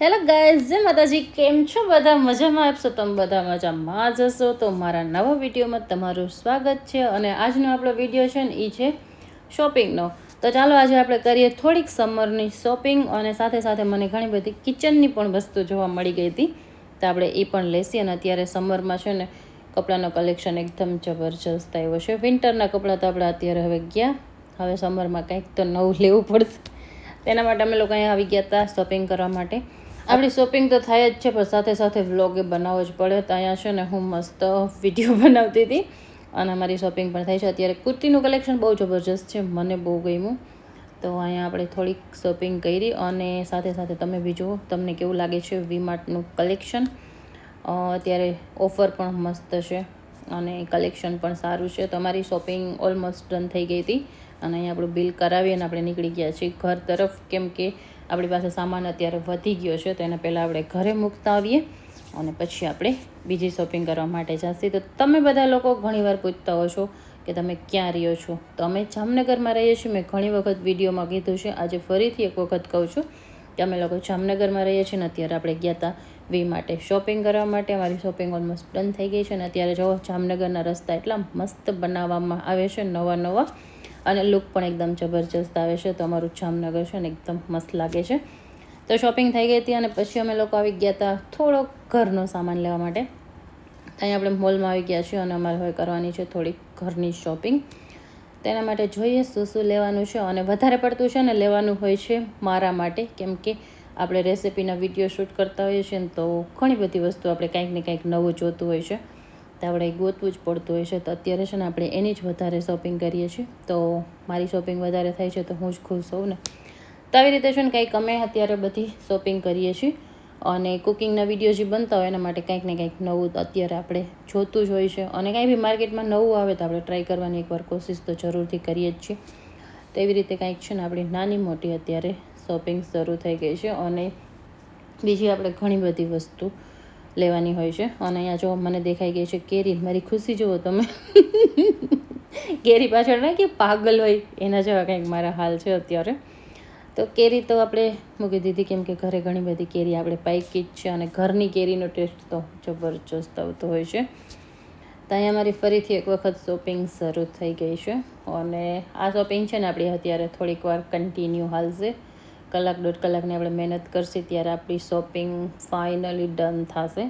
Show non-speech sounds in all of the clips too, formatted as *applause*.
Hello guys જય માતાજી. કેમ છો બધા? મજામાં? આપશો તમે બધા મજામાં જ હશો? તો મારા નવા વિડીયોમાં તમારું સ્વાગત છે અને આજનો આપણો વીડિયો છે ને એ છે શોપિંગનો. તો ચાલો આજે આપણે કરીએ થોડીક સમરની શોપિંગ અને સાથે સાથે મને ઘણી બધી કિચનની પણ વસ્તુ જોવા મળી ગઈ હતી. તો આપણે એ પણ લેશી અને અત્યારે સમરમાં છે ને કપડાનો કલેક્શન એકદમ જબરજસ્ત આવ્યો છે. વિન્ટરના કપડાં તો આપણે અત્યારે હવે ગયા. હવે સમરમાં કંઈક તો નવું લેવું પડશે. તેના માટે અમે લોકો અહીંયા આવી ગયા હતા શોપિંગ કરવા માટે. આપણી શોપિંગ તો થાય જ છે, પણ સાથે સાથે વ્લોગ બનાવવો જ પડે તો અહીંયા છે ને હું મસ્ત વીડિયો *laughs* બનાવતી હતી. અને અમારી શોપિંગ પણ થાય છે. અત્યારે કુર્તીનું કલેક્શન બહુ જબરજસ્ત છે, મને બહુ ગમ્યું. તો અહીંયા આપણે થોડીક શોપિંગ કરી અને સાથે સાથે તમે બી તમને કેવું લાગે છે વીમાર્ટનું કલેક્શન અત્યારે ઓફર પણ મસ્ત છે અને કલેક્શન પણ સારું છે. તમારી શોપિંગ ઓલમોસ્ટ ડન થઈ ગઈ હતી. અને અહીંયા આપણું બિલ કરાવી અને આપણે નીકળી ગયા છીએ ઘર તરફ. કેમ કે આપણી પાસે સામાન અત્યારે વધી ગયો છે, તો એના પહેલાં આપણે ઘરે મૂકતા આવીએ અને પછી આપણે બીજી શોપિંગ કરવા માટે જશે. તો તમે બધા લોકો ઘણીવાર પૂછતા હો છો કે તમે ક્યાં રહ્યો છો? તો અમે જામનગરમાં રહીએ છીએ. મેં ઘણી વખત વિડીયોમાં કીધું છે. આજે ફરીથી એક વખત કહું છું કે અમે લોકો જામનગરમાં રહીએ છીએ ને અત્યારે આપણે ગયા હતા વી માટે શોપિંગ કરવા માટે. અમારી શોપિંગ ઓલમોસ્ટ ડન થઈ ગઈ છે અને અત્યારે જો જામનગરના રસ્તા એટલા મસ્ત બનાવવામાં આવે છે, નવા નવા અને લુક પણ એકદમ જબરજસ્ત આવે છે. તો અમારું જામનગર છે ને એકદમ મસ્ત લાગે છે. તો શોપિંગ થઈ ગઈ હતી અને પછી અમે લોકો આવી ગયા હતા થોડોક ઘરનો સામાન લેવા માટે. અહીંયા આપણે મોલમાં આવી ગયા છીએ અને અમારે હવે કરવાની છે થોડીક ઘરની શોપિંગ તેના માટે જોઈએ શું શું લેવાનું છે અને વધારે પડતું છે ને લેવાનું હોય છે મારા માટે. કેમ કે આપણે રેસિપીના વીડિયો શૂટ કરતા હોઈએ છીએ ને તો ઘણી બધી વસ્તુ આપણે કંઈક ને કંઈક નવું જોતું હોય છે. આપણે ગોતવું જ પડતું હોય છે. તો અત્યારે છે ને આપણે એની જ વધારે શોપિંગ કરીએ છીએ. તો મારી શોપિંગ વધારે થાય છે તો હું જ ખુશ હોઉં ને. તો આવી રીતે છે ને કંઈક અમે અત્યારે બધી શોપિંગ કરીએ છીએ. અને કુકિંગના વીડિયો જે બનતા હોય એના માટે કંઈક ને કંઈક નવું અત્યારે આપણે જોતું જ હોય છે. અને કાંઈ બી માર્કેટમાં નવું આવે તો આપણે ટ્રાય કરવાની એકવાર કોશિશ તો જરૂરથી કરીએ જ છીએ. તો એવી રીતે કંઈક છે ને આપણી નાની મોટી અત્યારે શોપિંગ શરૂ થઈ ગઈ છે. અને બીજી આપણે ઘણી બધી વસ્તુ લેવાની હોય છે. અને અહીંયા જો મને દેખાઈ ગઈ છે કેરી. મારી ખુશી જુઓ તમે. કેરી પાછળ ના કે પાગલ હોય એના જેવા કંઈક મારા હાલ છે અત્યારે. તો કેરી તો આપણે મૂકી દીધી કેમ કે ઘરે ઘણી બધી કેરી આપણે પાકી જ છે અને ઘરની કેરીનો ટેસ્ટ તો જબરજસ્ત આવતો હોય છે. તો અહીંયા મારી ફરીથી એક વખત શોપિંગ શરૂ થઈ ગઈ છે. અને આ શોપિંગ છે ને આપણી અત્યારે થોડીક વાર કન્ટિન્યુ હાલશે. કલાક, દોઢ કલાકની આપણે મહેનત કરશે ત્યારે આપણી શોપિંગ ફાઇનલી ડન થશે.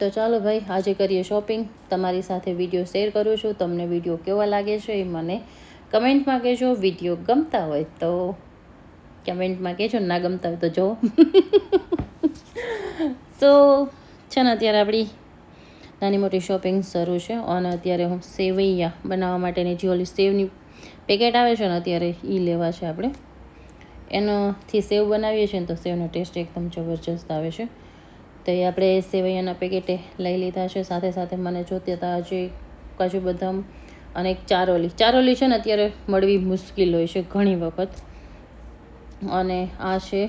તો ચાલો ભાઈ, આજે કરીએ શોપિંગ. તમારી સાથે વીડિયો શેર કરું છું. તમને વીડિયો કેવા લાગે છે એ મને કમેન્ટમાં કહેજો. વીડિયો ગમતા હોય તો કમેન્ટમાં કહેજો. ના ગમતા હોય તો જો સો *laughs* છે ને, અત્યારે આપણી નાની મોટી શોપિંગ શરૂ છે અને અત્યારે હું સેવૈયા બનાવવા માટેની જે ઓલી સેવની પેકેટ આવે છે ને, અત્યારે એ લેવા છે આપણે. એનોથી સેવ બનાવીએ છીએ ને તો સેવનો ટેસ્ટ એકદમ જબરજસ્ત આવે છે. તો એ આપણે સેવૈયાના પેકેટે લઈ લીધા છે. સાથે સાથે મને જોતી હતા હજી કાજુ બદામ અને એક ચારોલી. ચારોલી છે ને અત્યારે મળવી મુશ્કેલ હોય છે ઘણી વખત. અને આ છે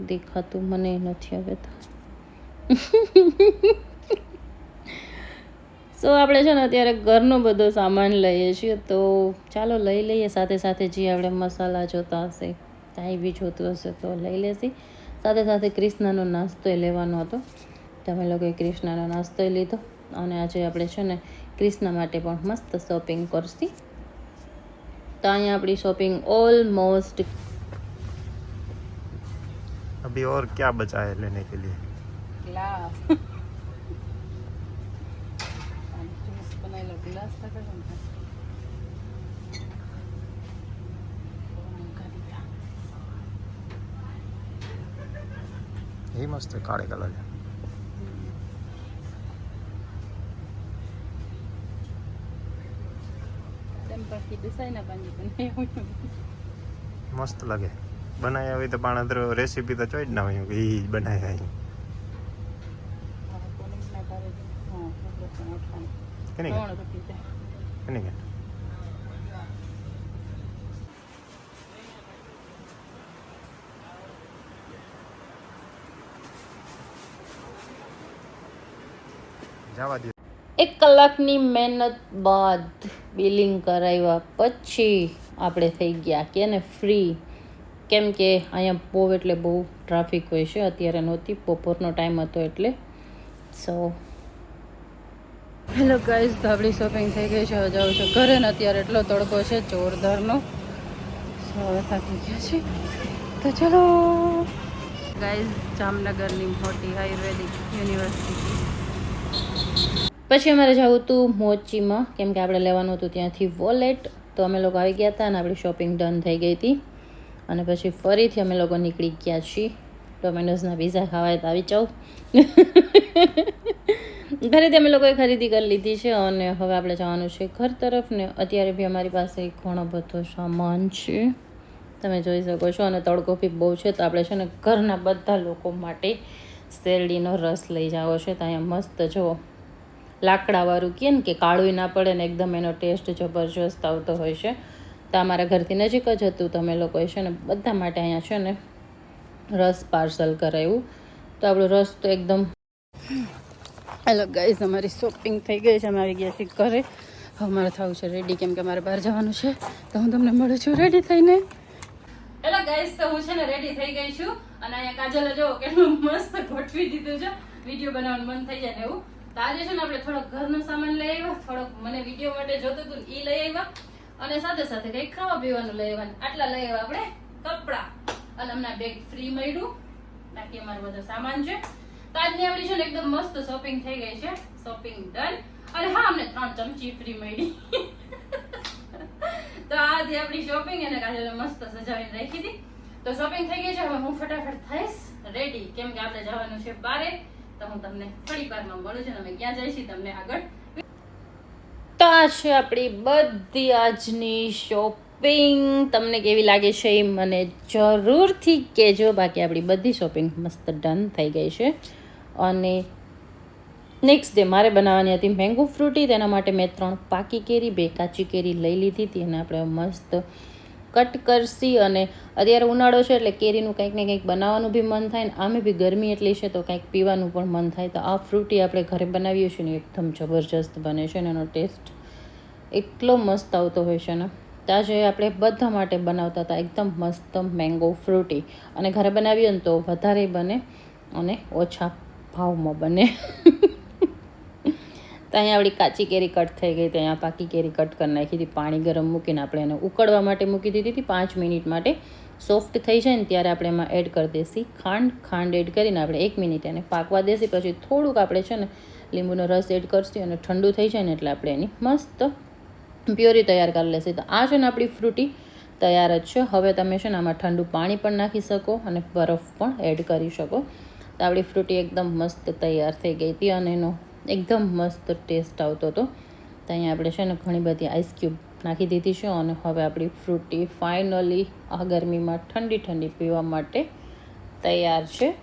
દેખાતું મને નથી હવે તો. *laughs* સો આપણે છે ને અત્યારે ઘરનો બધો સામાન લઈએ છીએ તો ચાલો લઈ લઈએ. સાથે સાથે જે આપણે મસાલા જોતા હશે કાંઈ બી જોતું હશે તો લઈ લેશી. સાથે સાથે કૃષ્ણનો નાસ્તો લેવાનો હતો. તમે લોકોએ કૃષ્ણનો નાસ્તો લીધો અને આજે આપણે છે ને કૃષ્ણ માટે પણ મસ્ત શોપિંગ કરશી. તો અહીંયા આપણી શોપિંગ ઓલમોસ્ટ અભી ઓર ક્યા બચાય લેને કે લિયે? ગ્લાસ. ગ્લાસ થશે ને એ મસ્ત કાળે કલર મસ્ત લાગે બનાવ્યા હોય તો પણ રેસીપી તો જોઈ જ ના હોય એ જ બનાવી આવી કે કેની જવા દે એક કલાકની મહેનત બાદ બિલિંગ કરાવ્યા પછી આપણે થઈ ગયા કે ને ફ્રી. કેમ કે અહીંયા બહુ એટલે બહુ ટ્રાફિક હોય છે અત્યારે નહોતી બપોરનો ટાઈમ હતો એટલે. સો હેલો ગાઈઝ આપણી શોપિંગ થઈ ગઈ છે. હવે જાઉં છું ઘરે ને અત્યારે એટલો તડકો છે જોરદારનો. હવે થાકી ગયા છે. તો ચલો. ગાઈઝ જામનગરની મોટી આયુર્વેદિક યુનિવર્સિટી પછી અમારે જવું હતું મોચીમાં. કેમ કે આપણે લેવાનું હતું ત્યાંથી વોલેટ તો અમે લોકો આવી ગયા હતા અને આપણી શોપિંગ ડન થઈ ગઈ હતી. અને પછી ફરીથી અમે લોકો નીકળી ગયા છીએ. ડોમિનોઝના પીઝા ખાવાય તો આવી જાઉં. *laughs* ઘરેથી અમે લોકોએ ખરીદી કરી લીધી છે અને હવે આપણે જવાનું છે ઘર તરફ ને અત્યારે બી અમારી પાસે ઘણો બધો સામાન છે. તમે જોઈ શકો છો અને તડકો બી બહુ છે. તો આપણે છે ને ઘરના બધા લોકો માટે શેરડીનો રસ લઈ જાવો છે. તો અહીંયા મસ્ત જો લાકડાવાળું કહે ને કે કાળું ના પડે ને એકદમ એનો ટેસ્ટ જબરજસ્ત આવતો હોય છે. તો અમારા ઘરથી નજીક જ હતું. તમે લોકોએ છે ને બધા માટે અહીંયા છે ને રસ પાર્સલ કરાવ્યું. તો આપણો રસ તો એકદમ હેલો ગાઈઝ અમારી શોપિંગ થઈ ગઈ છે. અમે આવી ગયા છીએ ઘરે. હવે મારે થવું છે રેડી કેમ કે મારે બહાર જવાનું છે. તો હું તમને મળું છું રેડી થઈને. હેલો ગાઈઝ તો હું છે ને રેડી થઈ ગઈ છું. અને અહીંયા કાજલ જો કેટલું મસ્ત ગોઠવી દીધું છે. વીડિયો બનાવવાનું મન થઈ જાય ને એવું. તો આજે છે ને આપણે થોડોક ઘરનો સામાન લઈ આવ્યા. થોડોક મને વીડિયો માટે જોતું હતું એ લઈ આવ્યા. અને સાથે સાથે કંઈક ખાવા પીવાનું લઈ આવ્યા આટલા લઈ આવ્યા આપણે કપડા. અને હમણાં બેગ ફ્રી મળ્યું. બાકી અમારો બધો સામાન છે. તો આજની આપણી છે ને એકદમ મસ્ત શોપિંગ થઈ ગઈ છે. શોપિંગ ડન અને હા, અમને ત્રણ ચમચી ફ્રી મળી. તો આજે આપણી શોપિંગ અને કાજલે મસ્ત સજાવીને રાખી હતી. તો શોપિંગ થઈ ગઈ છે. હવે હું ફટાફટ થઈશ. રેડી કેમ કે આપણે જવાનું છે બારે. તો હું તમને થોડીક વારમાં મળું છું અમે ક્યાં જઈશું તમને આગળ તો આ છે આપણી બધી આજની શોપિંગ તમને કેવી લાગે છે એ મને જરૂરથી કહેજો. બાકી આપણી બધી શોપિંગ મસ્ત ડન થઈ ગઈ છે. અને નેક્સ્ટ ડે મારે બનાવવાની હતી મેંગો ફ્રૂટી તેના માટે મેં ત્રણ પાકી કેરી, બે કાચી કેરી લઈ લીધી હતી અને આપણે મસ્ત કટ કરશી અને અત્યારે ઉનાળો છે એટલે કેરીનું કંઈક ને કંઈક બનાવવાનું બી મન થાય ને આમે બી ગરમી એટલી છે તો કંઈક પીવાનું પણ મન થાય. તો આ ફ્રૂટી આપણે ઘરે બનાવીએ છીએ ને એકદમ જબરજસ્ત બને છે ને એનો ટેસ્ટ એટલો મસ્ત આવતો હોય છે ને. તાજે આપણે બધા માટે બનાવતા હતા એકદમ મસ્ત મેંગો ફ્રૂટી અને ઘરે બનાવીએ ને તો વધારે બને અને ઓછા ભાવમાં બને. તો અહીંયા આપણી કાચી કેરી કટ થઈ ગઈ, તો અહીંયા પાકી કેરી કટ કરી નાખી હતી, પાણી ગરમ મૂકીને આપણે એને ઉકળવા માટે મૂકી દીધી હતી. પાંચ મિનિટ માટે સોફ્ટ થઈ જાય ને ત્યારે આપણે એમાં એડ કરી દેશી ખાંડ ખાંડ એડ કરીને આપણે એક મિનિટ એને પાકવા દેશી. પછી થોડુંક આપણે છે ને લીંબુનો રસ એડ કરશું, અને ઠંડુ થઈ જાય ને એટલે આપણે એની મસ્ત પ્યોરી તૈયાર કરી લેશે. તો આ છે ને આપણી ફ્રૂટી તૈયાર જ છે. હવે તમે છે ને આમાં ઠંડુ પાણી પણ નાખી શકો અને બરફ પણ એડ કરી શકો. તો આપણી ફ્રૂટી એકદમ મસ્ત તૈયાર થઈ ગઈ હતી અને એનો એકદમ મસ્ત ટેસ્ટ આવતો હતો. તો અહીંયા આપણે છે ને ઘણી બધી આઈસ ક્યુબ નાખી દીધી છે અને હવે આપણી ફ્રૂટી ફાઇનલી આ ગરમીમાં ઠંડી ઠંડી પીવા માટે તૈયાર છે.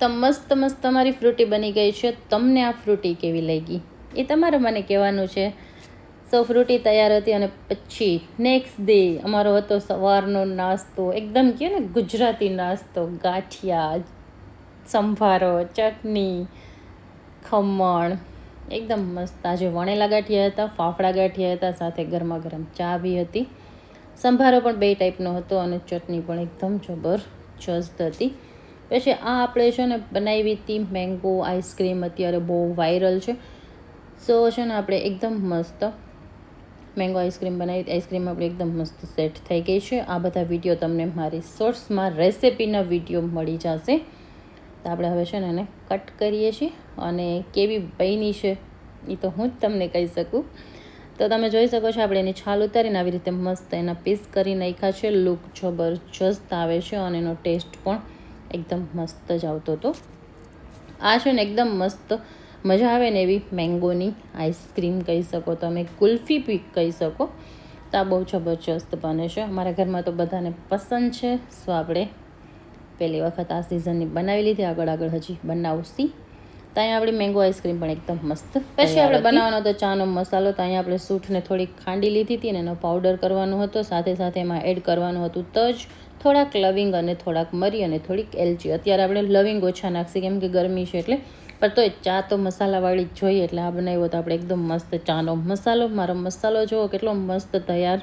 તો મસ્ત મસ્ત તમારી ફ્રૂટી બની ગઈ છે. તમને આ ફ્રૂટી કેવી લાગી? એ તમારે મને કહેવાનું છે. સો ફ્રૂટી તૈયાર હતી અને પછી નેક્સ્ટ ડે અમારો હતો સવારનો નાસ્તો. એકદમ કહે ને ગુજરાતી નાસ્તો, ગાંઠિયા સંભારો, ચટણી, ખમણ, એકદમ મસ્ત. આજે વણેલા ગાંઠિયા હતા, ફાફડા ગાંઠિયા હતા, સાથે ગરમા ગરમ ચા બી હતી. સંભારો પણ બે ટાઈપનો હતો અને ચટણી પણ એકદમ જબરજસ્ત હતી. પછી આ આપણે છે ને બનાવી હતી મેંગો, આઈસ્ક્રીમ, અત્યારે બહુ વાયરલ છે. સો છે ને આપણે એકદમ મસ્ત મેંગો, આઈસ્ક્રીમ બનાવી આઈસ્ક્રીમ આપણે એકદમ મસ્ત સેટ થઈ ગઈ છે. આ બધા વીડિયો તમને મારી શોર્ટ્સમાં રેસિપીના વીડિયો મળી જશે. તો આપણે હવે છે ને એને કટ કરીએ છીએ અને કેવી બની છે એ તો હું જ તમને કહી શકું. તો તમે જોઈ શકો છો આપણે એની છાલ ઉતારીને આવી રીતે મસ્ત એના પીસ કરી નાખ્યા છે. લુક જબરજસ્ત આવે છે અને એનો ટેસ્ટ પણ એકદમ મસ્ત જ આવતો હતો. આ છે ને એકદમ મસ્ત મજા આવે ને એવી મેંગોની આઈસ્ક્રીમ કહી શકો તમે, કુલ્ફી પીક કહી શકો. તો આ બહુ જબરજસ્ત બને છે. અમારા ઘરમાં તો બધાને પસંદ છે, સો આપણે પહેલી વખત આ સિઝનની બનાવી લીધી આગળ આગળ હજી બનાવશી. તો અહીંયા આપણી મેંગો આઈસ્ક્રીમ પણ એકદમ મસ્ત પછી આપણે બનાવવાનો હતો ચાનો મસાલો તો અહીંયા આપણે સૂઠને થોડીક ખાંડી લીધી હતી ને એનો પાવડર કરવાનો હતો. સાથે સાથે એમાં એડ કરવાનું હતું તજ થોડાક લવિંગ અને થોડાક મરી અને થોડીક એલચી. અત્યારે આપણે લવિંગ ઓછા નાખશી કેમ કે ગરમી છે એટલે. પણ તોય ચા તો મસાલાવાળી જ જોઈએ એટલે આ બનાવ્યો તો આપણે એકદમ મસ્ત ચાનો મસાલો. મારો મસાલો જુઓ કેટલો મસ્ત તૈયાર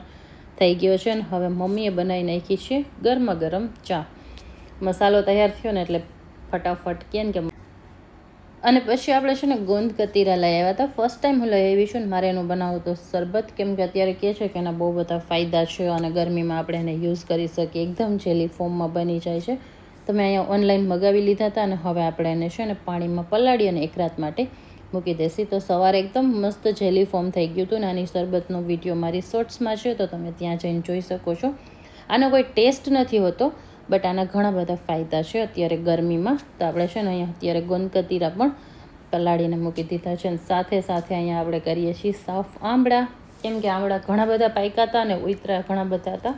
થઈ ગયો છે અને હવે મમ્મીએ બનાવી નાખી છે ગરમા ગરમ ચા. મસાલો તૈયાર થયો ને એટલે ફટાફટ કે કે અને પછી આપણે છે ને ગોંદ કતીરા લઈ આવ્યા હતા. ફર્સ્ટ ટાઈમ હું લઈ આવી છું ને મારે એનું બનાવવું તો શરબત કેમ કે અત્યારે કહે છે કે એના બહુ બધા ફાયદા છે અને ગરમીમાં આપણે એને યુઝ કરી શકીએ. એકદમ જેલી ફોર્મમાં બની જાય છે. તો મેં અહીંયા ઓનલાઈન મગાવી લીધા હતા અને હવે આપણે એને છે ને પાણીમાં પલાળી અને એક રાત માટે મૂકી દેસી તો સવારે એકદમ મસ્ત જેલી ફોર્મ થઈ ગયું હતું ને આની શરબતનો વીડિયો મારી શોર્ટ્સમાં છે, તો તમે ત્યાં જઈને જોઈ શકો છો. આનો કોઈ ટેસ્ટ નથી હોતો. બટ આના ઘણા બધા ફાયદા છે. અત્યારે ગરમીમાં તો આપણે છે ને અહીંયા અત્યારે ગોંદકતીરા પણ પલાળીને મૂકી દીધા છે. અને સાથે સાથે અહીંયા આપણે કરીએ છીએ સાફ આંબળા કેમ કે આંબળા ઘણા બધા પાક્યા અને ઉતરા ઘણા બધા હતા.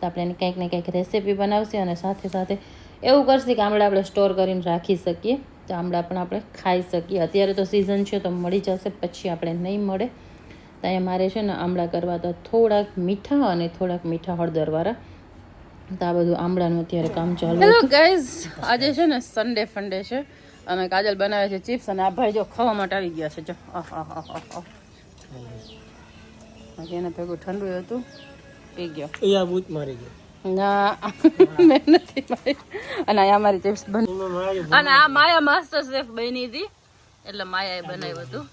તો આપણે એની કંઈક ને કંઈક રેસીપી બનાવશે અને સાથે સાથે એવું કરશે કે આંબળા આપણે સ્ટોર કરીને રાખી શકીએ. તો આંબળા પણ આપણે ખાઈ શકીએ. અત્યારે તો સિઝન છે તો મળી જશે, પછી આપણે નહીં મળે. તો અહીંયા મારે છે ને આંબળા કરવા તો થોડાક મીઠા અને થોડાક મીઠા હળદરવાળા તો આ બધું આમળાનું અત્યારે કામ ચાલુ હેલો ગાઈઝ આજે છે ને સન્ડે ફંડે છે. અને કાજલ બનાવે છે ચિપ્સ અને આ ભાઈ જો ખાવા માટે આવી ગયા છે. જો એને ભેગું ઠંડુ હતું. પી ગયો. અહીંયા બૂત મારી ગયો. ના મેં નથી મારી. અને અહીંયા મારી ચિપ્સ બની અને આ માયા માસ્ટર શેફ બની હતી. એટલે માયાએ બનાવ્યું હતું.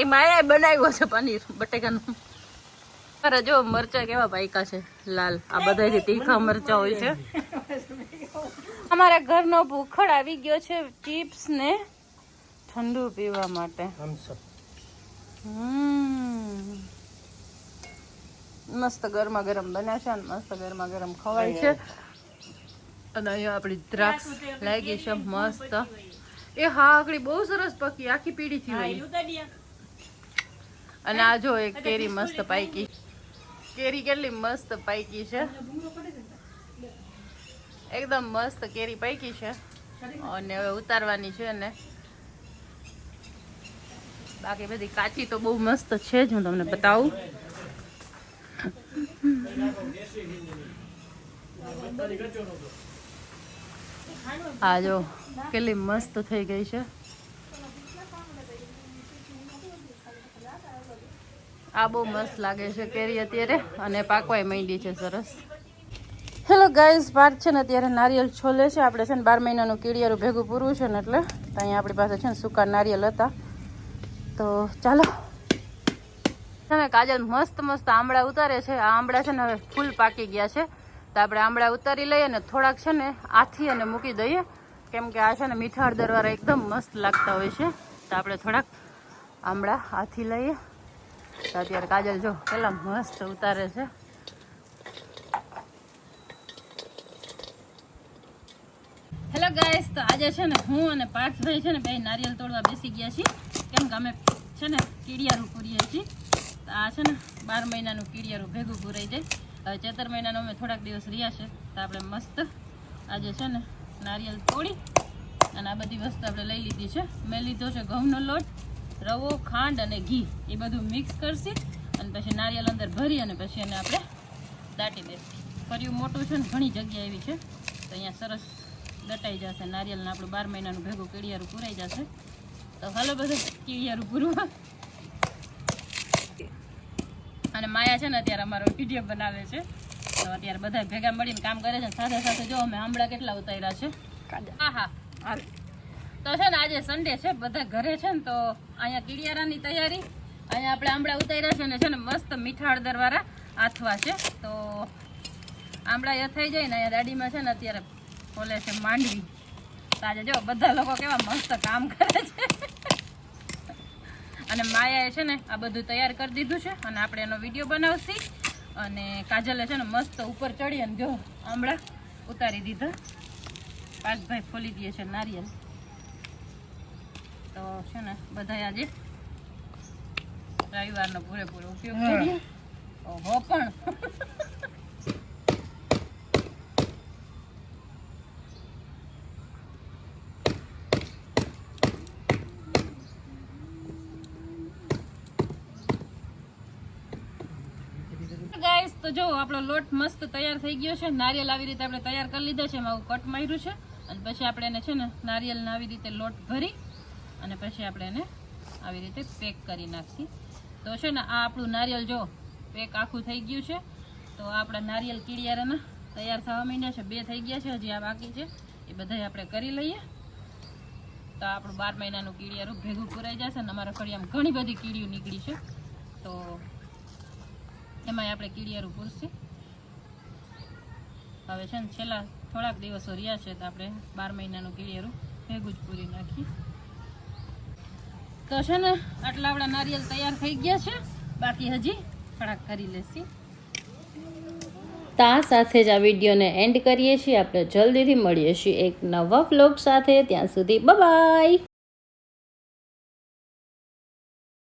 એ માયાએ બનાવ્યું છે પનીર બટેકાનું. અરે જો મરચા કેવા પાયકા છે? લાલ. આ બધા તીખા મરચા હોય છે. અમારા ઘરનો ભૂખડ આવી ગયો છે ચિપ્સ ને ઠંડુ પીવા માટે. મસ્ત ગરમા ગરમ બન્યા છે અને મસ્ત ગરમા ગરમ ખવાય છે. અને અહીંયા આપણી દ્રાક્ષ લાગી છે મસ્ત. એ હા આકડી બહુ સરસ પકી. આખી પીડી થી હોય અને આ જો એક કેરી મસ્ત પાકી. કેરી કેટલી મસ્ત પાકી છે. એકદમ મસ્ત કેરી પાકી છે. અને હવે ઉતારવાની છે ને બાકી બધી કાચી તો બહુ મસ્ત છે જ, હું તમને બતાવું. હા જો, કેટલી મસ્ત થઈ ગઈ છે. આ બહુ મસ્ત લાગે છે કેરી અત્યારે, અને પાકવાય માંડી છે સરસ. હેલો ગાઈઝ પાર છે ને અત્યારે નારિયેલ છોલે છે. આપણે છે ને બાર મહિનાનું કીડિયારું ભેગું પૂરવું છે ને એટલે તો અહીંયા આપણી પાસે છે ને સૂકા નારિયેલ હતા. તો ચાલો. છે ને કાજલ મસ્ત મસ્ત આંબળા ઉતારે છે. આ આંબળા છે ને હવે ફૂલ પાકી ગયા છે. તો આપણે આંબળા ઉતારી લઈએ ને થોડાક છે ને આથી અને મૂકી દઈએ. કેમ કે આ છે ને મીઠા હળદરવાળા એકદમ મસ્ત લાગતા હોય છે. તો આપણે થોડાક આંબળા આથી લઈએ. તો અત્યારે કાજલ જો કેટલા મસ્ત ઉતારે છે. હેલો ગાઈસ તો આજે છે ને હું અને પાર્થભાઈ છે ને બે નારિયેલ તોડવા બેસી ગયા છીએ. કેમ કે અમે છે ને કીડિયારું પૂરીએ છીએ. તો આ છે ને બાર મહિનાનું કીડિયારું ભેગું પૂરાઈ જાય. ચેતર મહિનાનો અમે થોડાક દિવસ રહ્યા છે. તો આપણે મસ્ત આજે છે ને નારિયેલ તોડી અને આ બધી વસ્તુ આપણે લઈ લીધી છે. મેં લીધો છે ઘઉંનો લોટ. રવો ખાંડ અને ઘી. એ બધું મિક્સ કરશી અને પછી નારિયેલ અંદર ભરી અને પછી એને આપણે દાટી દેશું. ફર્યું મોટું છે ને ઘણી જગ્યા એવી છે. તો અહીંયા સરસ દટાઈ જશે. નારિયેલને આપણું બાર મહિનાનું ભેગું કેળિયારું પૂરાઈ જશે. તો હાલો બધું કીડિયારું પૂરવા. અને માયા છે ને અત્યારે અમારો પીડીએફ બનાવે છે. તો અત્યારે બધા ભેગા મળીને કામ કરે છે. સાથે સાથે જો અમે હમણાં કેટલા ઉતાર્યા છે. હા હા તો છે ને આજે સન્ડે છે, બધા ઘરે છે ને તો અહીંયા કીડિયારાની તૈયારી. અહીંયા આપણે આંબળા ઉતાર્યા છે ને છે ને મસ્ત મીઠા હળદરવાળા આથવા છે. તો આંબળા એ થઈ જાય ને અહીંયા દાડીમાં છે ને અત્યારે ખોલે છે માંડવી. તો આજે જો બધા લોકો કેવા મસ્ત કામ કરે છે. અને માયાએ છે ને આ બધું તૈયાર કરી દીધું છે અને આપણે એનો વીડિયો બનાવશી. અને કાજલે છે ને મસ્ત ઉપર ચડી અને જો આંબળા ઉતારી દીધા. પાકભાઈ ખોલી દે છે નારિયેલ. તો છે ને બધા આજે રવિવારનો પૂરેપૂરો ઉપયોગ કરીએ. ઓહો પણ. ગાઈસ તો જો આપણો લોટ મસ્ત તૈયાર થઈ ગયો છે. નારિયેલ આવી રીતે આપણે તૈયાર કરી લીધા છે. એમાં કટ માર્યું છે. અને પછી આપણે એને છે ને નારિયેલને આવી રીતે લોટ ભરી અને પછી આપણે એને આવી રીતે પેક કરી નાખશી. તો છે ને, આ આપણું નારિયેલ જો પેક આખું થઈ ગયું છે, તો આપણા નારિયેલ કીડિયારાના તૈયાર થવા માંડ્યા છે. બે થઈ ગયા છે, હજી આ બાકી છે. એ બધાય આપણે કરી લઈએ. તો આપણું બાર મહિનાનું કીડિયારું ભેગું પુરાઈ જશે ને અમારા ફળિયામાં ઘણી બધી કીડીઓ નીકળી છે. તો એમાંય આપણે કીડિયારું પૂરશે. હવે છે ને, છેલ્લા થોડાક દિવસો રહ્યા છે, તો આપણે બાર મહિનાનું કીડિયારું ભેગું જ પૂરી નાખીએ. તો છે ને, આટલા આપણા નારિયેલ તૈયાર થઈ ગયા છે. બાકી હજી થોડાક કરી લેશી. તા સાથે જ આ વિડીયોને એન્ડ કરીએ છીએ. આપણે જલ્દીથી મળીએ છીએ એક નવા વ્લોગ સાથે. ત્યાં સુધી બાય